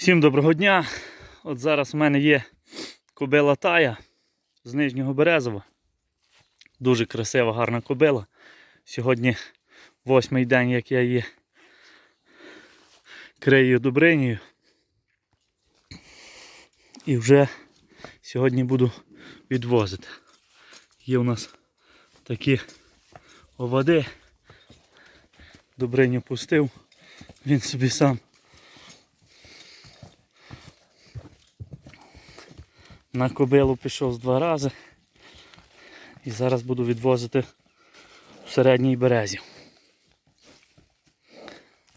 Всім доброго дня. От зараз у мене є кобила тая з Нижнього Березова. Дуже красива, гарна кобила. Сьогодні восьмий день, як я її крию добринею. І вже сьогодні буду відвозити. Є у нас такі овади. Добриню пустив. Він собі сам На кобилу пішов з два рази. І зараз буду відвозити в середній березі.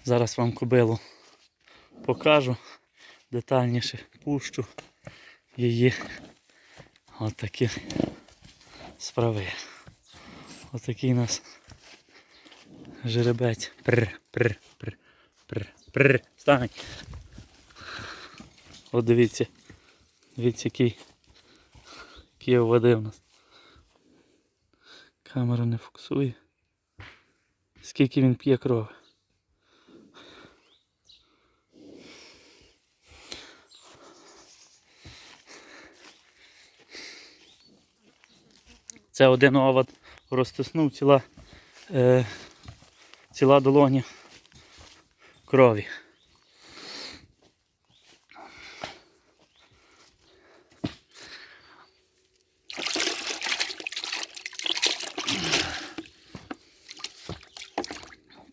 Зараз вам кобилу покажу детальніше, пущу її. Отакі справи. Отакий у нас жеребець. Пр, пр, пр, пр, пр. Стань. От дивіться. Дивіться, який, який води у нас. Камера не фокусує. Скільки він п'є крови. Це один овод розтиснув ціла, е, ціла долоня крові.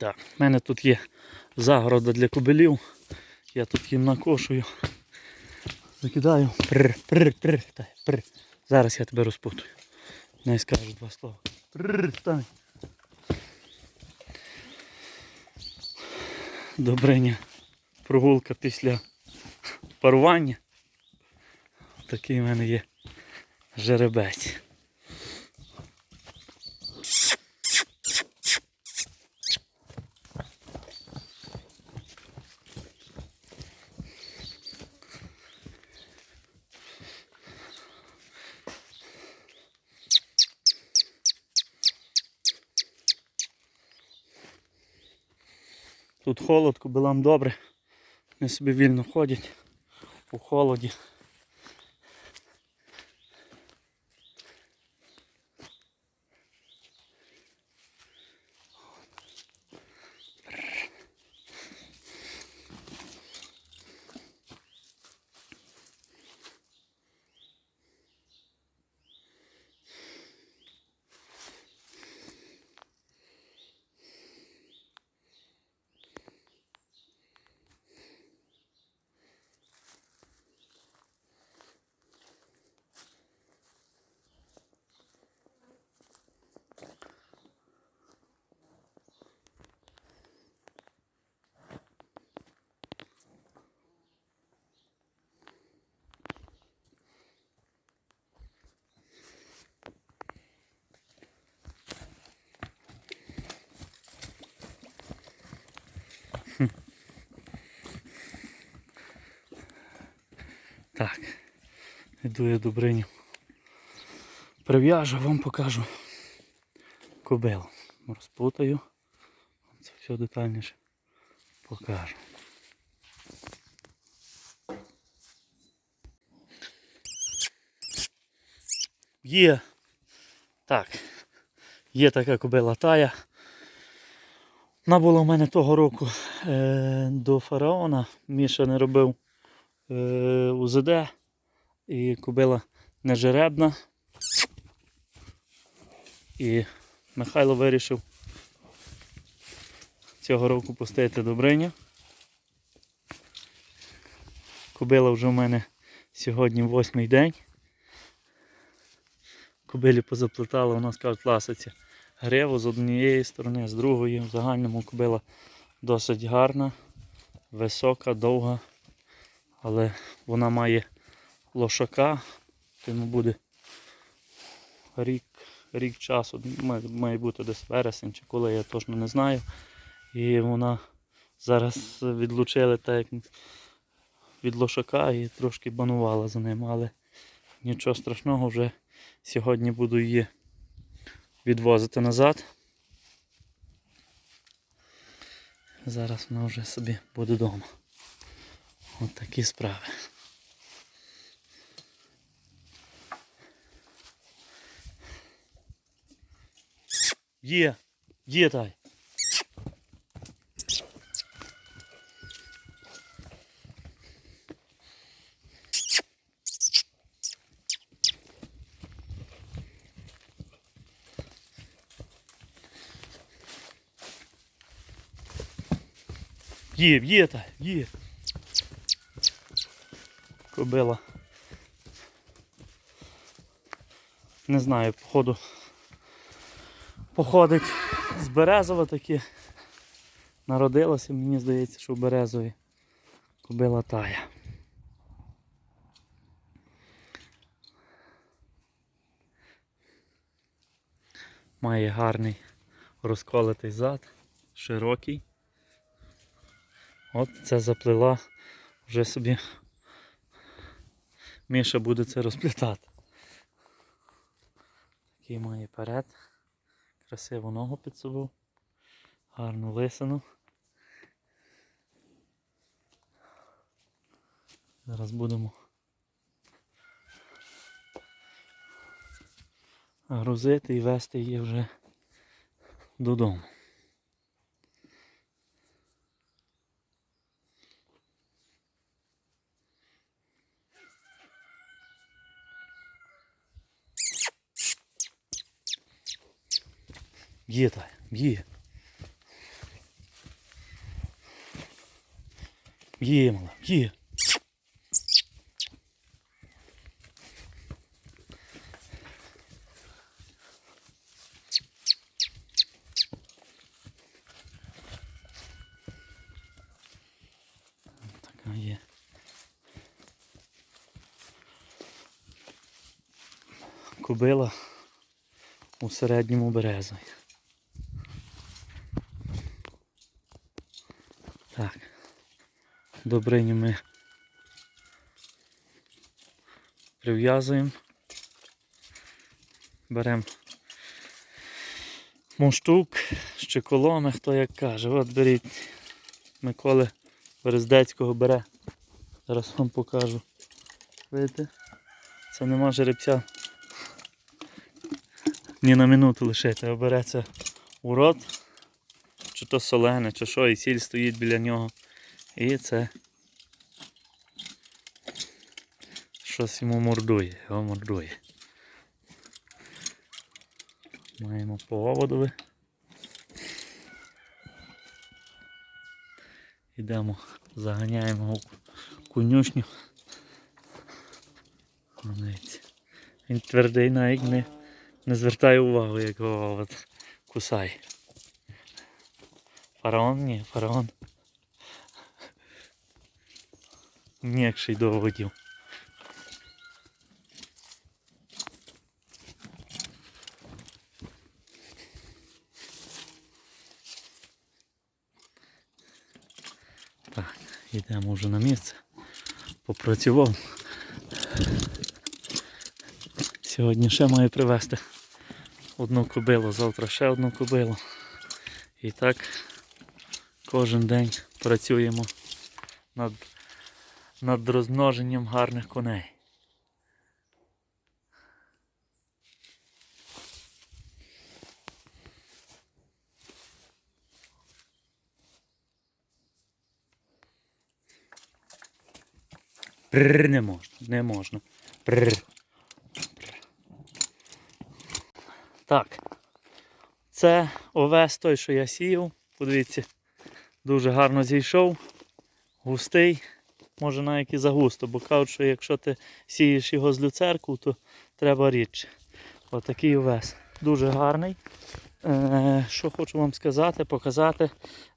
Так, в тут є загорода для кобилів. Я тут їм накошую. Закидаю. Прр, прр, прр, та, прр. Зараз я тебе розпутую. Не скажу два слова. Прр, стань. Добриня. Прогулка після парування. Такий в мене є жеребець. Тут холод, нам добре. Вони собі вільно ходять у холоді. Так, йду я Добриню. Прив'яжу, вам покажу кобилу. Розпутаю. Це все детальніше покажу. Є. Так. Є така кобила тая. Вона була у мене того року до фараона. Міша не робив е, УЗД і кобила нежеребна. І Михайло вирішив цього року пустити Добриня. Кобила вже в мене сьогодні восьмий день. Кобилі позаплетала, у нас кажуть, ласиться гриву з однієї сторони, з другої. В загальному кобила досить гарна, висока, довга, але вона має лошака, тому буде рік, рік часу, має, бути десь вересень чи коли, я точно не знаю. І вона зараз відлучили так як від лошака і трошки банувала за ним, але нічого страшного вже сьогодні буду її відвозити назад. Зараз вона вже собі буде вдома. От такі справи. Є, є тай. Є, є та, є. Кобила. Не знаю, походу. Походить з Березова таки. Народилася, мені здається, що в Березові кобила тая. Має гарний розколотий зад, широкий. От це заплела, вже собі Міша буде це розплітати. Такий має перед. Красиву ногу під собою. Гарну лисину. Зараз будемо грузити і вести її вже додому. Є та, є. Є, мала, є. Така є. Кобила у середньому березові. Так. Добриню ми прив'язуємо. Беремо муштук, щеколоми, хто як каже. От беріть Миколи Берездецького бере. Зараз вам покажу. Видите? Це нема жеребця ні на минуту лишити, а береться у рот, чи то солене, чи що, і сіль стоїть біля нього. І це щось йому мордує, його мордує. Маємо поводове. Йдемо, заганяємо його конюшню. Він твердий навіть не, не звертає увагу, як його от кусає. Фараон? Ні, фараон. М'якший до водів. Так, йдемо можу на місце. Попрацював. Сьогодні ще маю привезти одну кобилу, завтра ще одну кобилу. І так кожен день працюємо над, над розмноженням гарних коней. Прррр, не можна, не можна. Прррр. Так. Це овес той, що я сіяв. Подивіться, дуже гарно зійшов. Густий, може навіть і загусто, бо кажуть, що якщо ти сієш його з люцерку, то треба рідше. Отакий овес. Дуже гарний. Е, що хочу вам сказати, показати.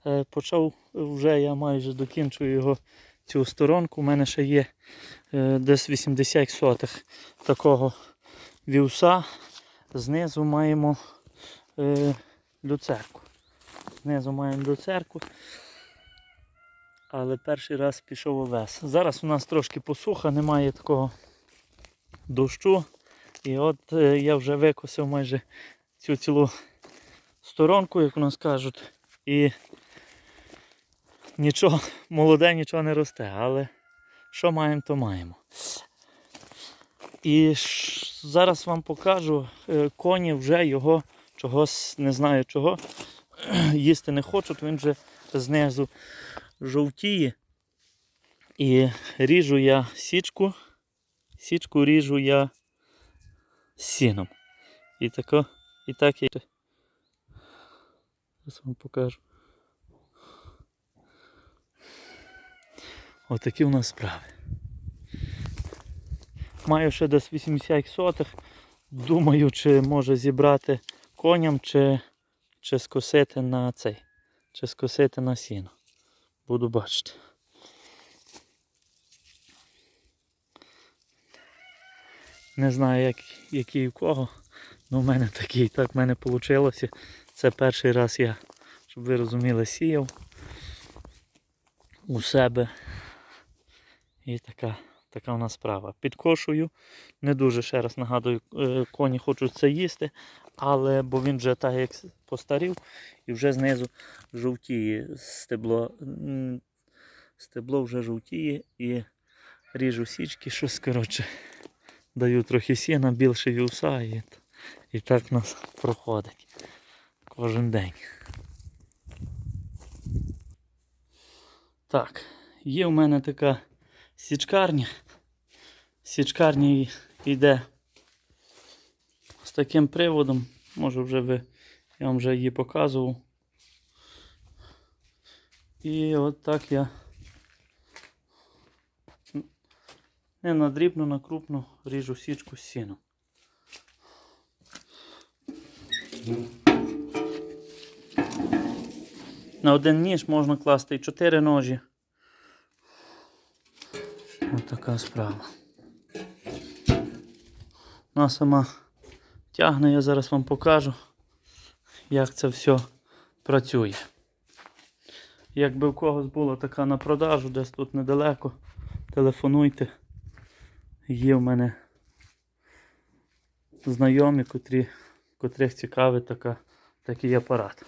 Е, почав вже я майже докінчую його цю сторонку. У мене ще є е, десь 80 сотих такого вівса. Знизу маємо е, люцерку. Знизу маємо люцерку. Але перший раз пішов овес. Зараз у нас трошки посуха, немає такого дощу. І от е, я вже викосив майже цю цілу сторонку, як у нас кажуть. І нічого, молоде нічого не росте, але що маємо, то маємо. І зараз вам покажу, е, коні вже його чогось, не знаю чого, їсти не хочуть, він вже знизу жовтіє. І ріжу я січку, січку ріжу я сіном. І тако, і так я. Зараз вам покажу. Отакі у нас справи. Маю ще десь 80 сотих. Думаю, чи може зібрати коням, чи, чи скосити на цей, чи скосити на сіно. Буду бачити. Не знаю, як, який у кого. Ну, в мене такий, так в мене вийшло. Це перший раз я, щоб ви розуміли, сіяв у себе. І така, така у нас справа. Підкошую. Не дуже ще раз нагадую, е, коні хочуть це їсти, але бо він вже так як постарів і вже знизу жовтіє стебло. Стебло вже жовтіє і ріжу січки, щось коротше. Даю трохи сіна, більше вівса і, і так нас проходить кожен день. Так, є в мене така січкарня. Січкарня йде з таким приводом. Може вже ви, я вам вже її показував. І от так я не на дрібну, на крупну ріжу січку з сіном. На один ніж можна класти і 4 ножі. Ось така справа. Вона сама тягне, я зараз вам покажу, як це все працює. Якби у когось була така на продажу, десь тут недалеко, телефонуйте. Є в мене знайомі, котрі, котрих цікавить така, такий апарат.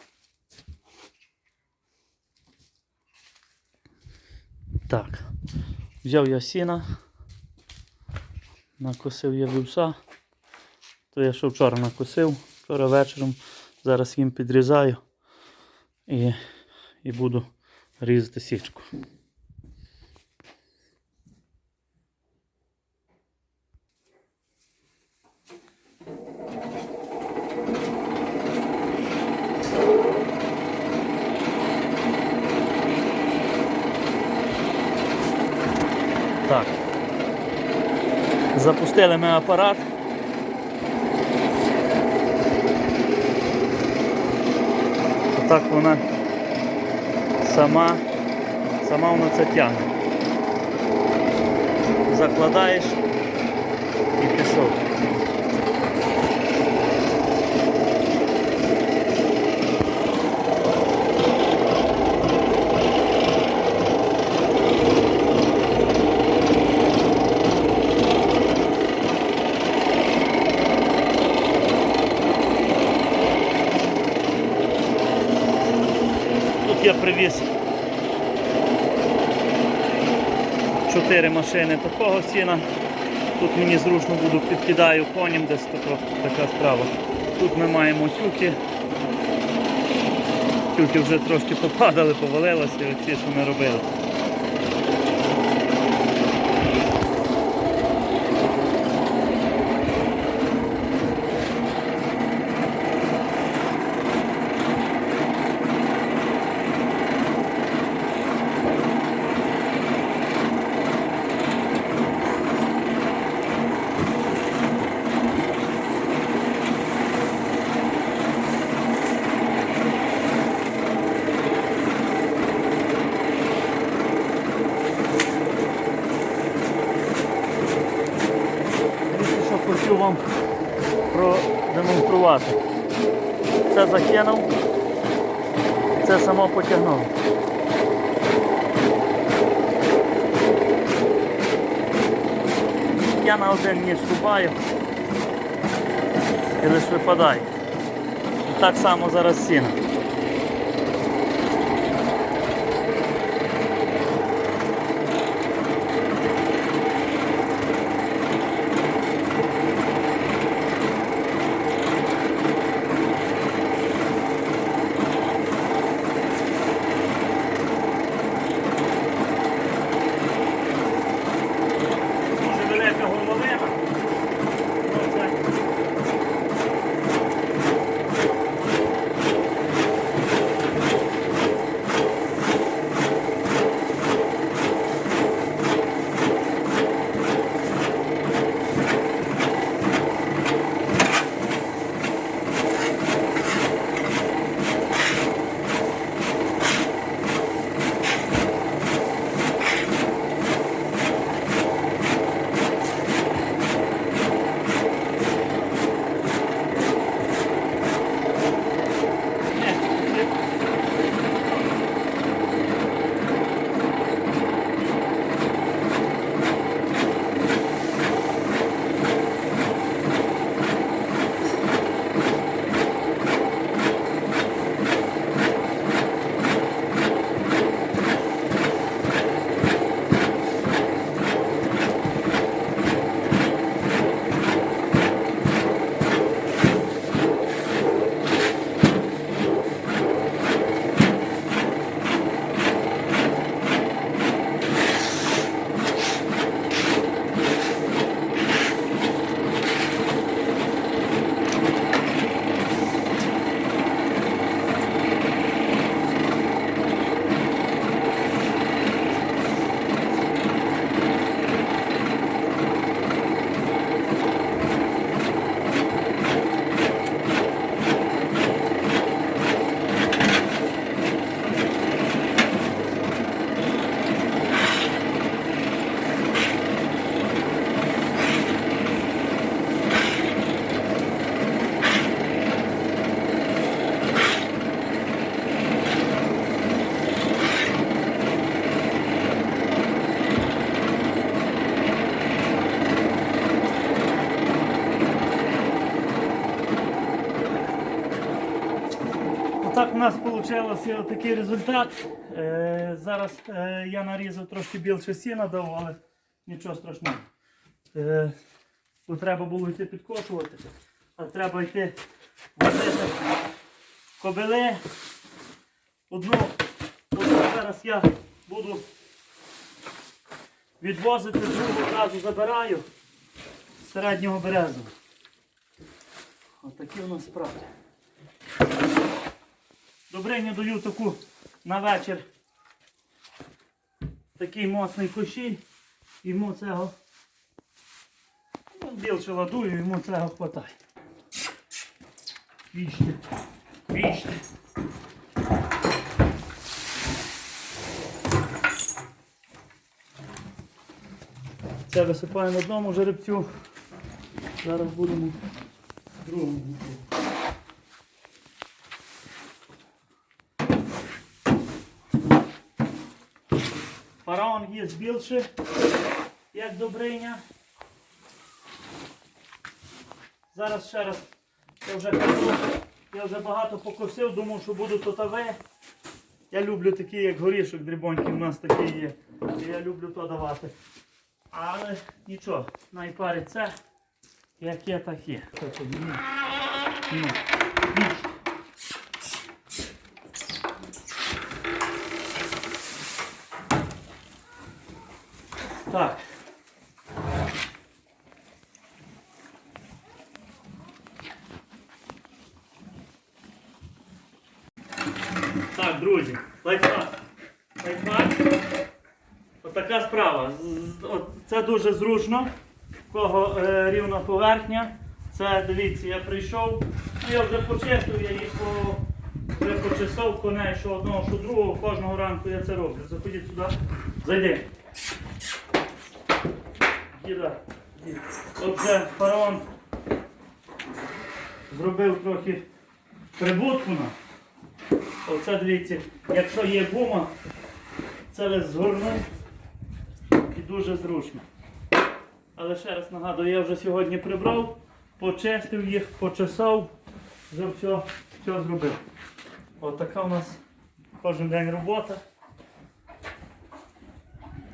Так, взяв я сіна, накосив я вівса, то я ще вчора накосив, вчора вечором, зараз їм підрізаю і, і буду різати січку. Так. Запустили ми апарат. Отак вона сама, сама вона це тягне. Закладаєш і пішов. Чотири машини такого сіна. Тут мені зручно буду підкидаю коням, десь така, така справа. Тут ми маємо тюки. Тюки вже трошки попадали, повалилися, оці що ми робили. Хочу вам продемонструвати. Це закинув, це само потягнув. Я на один ніж рубаю і лише випадає. І так само зараз сіна. У нас вийшло такий результат. Е, зараз е, я нарізав трошки більше сіна дав, але нічого страшного. Е, бо треба було йти підкошувати, а треба йти возити кобили. Одну, одну зараз я буду відвозити, другу одразу забираю з середнього березу. Отакі у нас справи. Добриня даю таку на вечір. Такий моцний кошіль. Йому цього ну, більше ладую, йому цього хватає. Вічте. Вічте. Це висипаємо одному жеребцю. Зараз будемо другому. Фараон є більше, як добриня. Зараз ще раз я вже кажу, я вже багато покосив, думав, що буду тотаве. Я люблю такі, як горішок дрібонький, у нас такий є. Я люблю то давати. Але нічого, найпарить це, як є, так є. Так, тобі, ні. Ні. Ні. Так. Так, друзі, лайфхак. Лайфхак. Отака справа. З- от Це дуже зручно. Кого е, рівна поверхня. Це дивіться, я прийшов. Ну, я вже почистив, я їх по, почесав коней, що одного, що другого. Кожного ранку я це роблю. Заходіть сюди. Зайди. Діда. дід. Отже, фараон зробив трохи прибутку на. Оце дивіться, якщо є гума, це згорнув і дуже зручно. Але ще раз нагадую, я вже сьогодні прибрав, почистив їх, почесав, вже все, все зробив. От така у нас кожен день робота.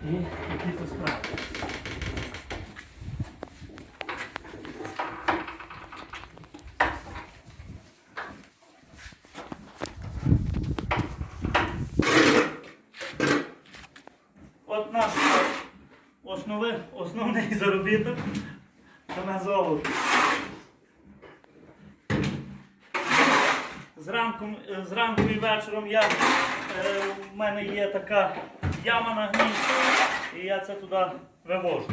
І то справи. От наш основи, основний заробіток це на золото. Зранку, е, зранку і вечором я, е, в мене є така яма на гнізді, і я це туди вивожу.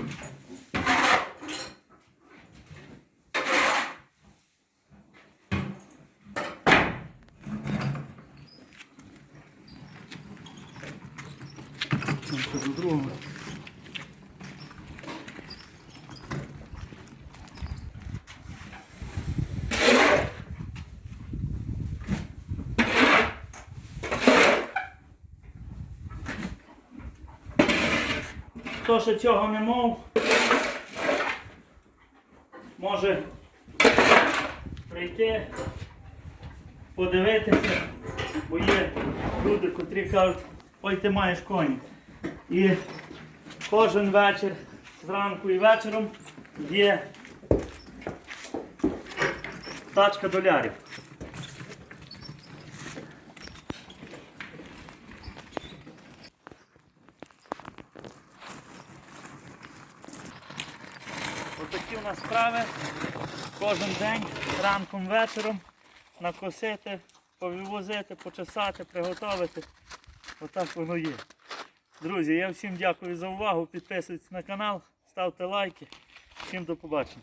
Там Хто ще цього не мов, може прийти, подивитися, бо є люди, котрі кажуть, ой, ти маєш коні. І кожен вечір, зранку і вечором є тачка долярів. Нас справи. Кожен день, ранком, вечором накосити, повивозити, почесати, приготувати. Отак воно є. Друзі, я всім дякую за увагу. Підписуйтесь на канал, ставте лайки. Всім до побачення.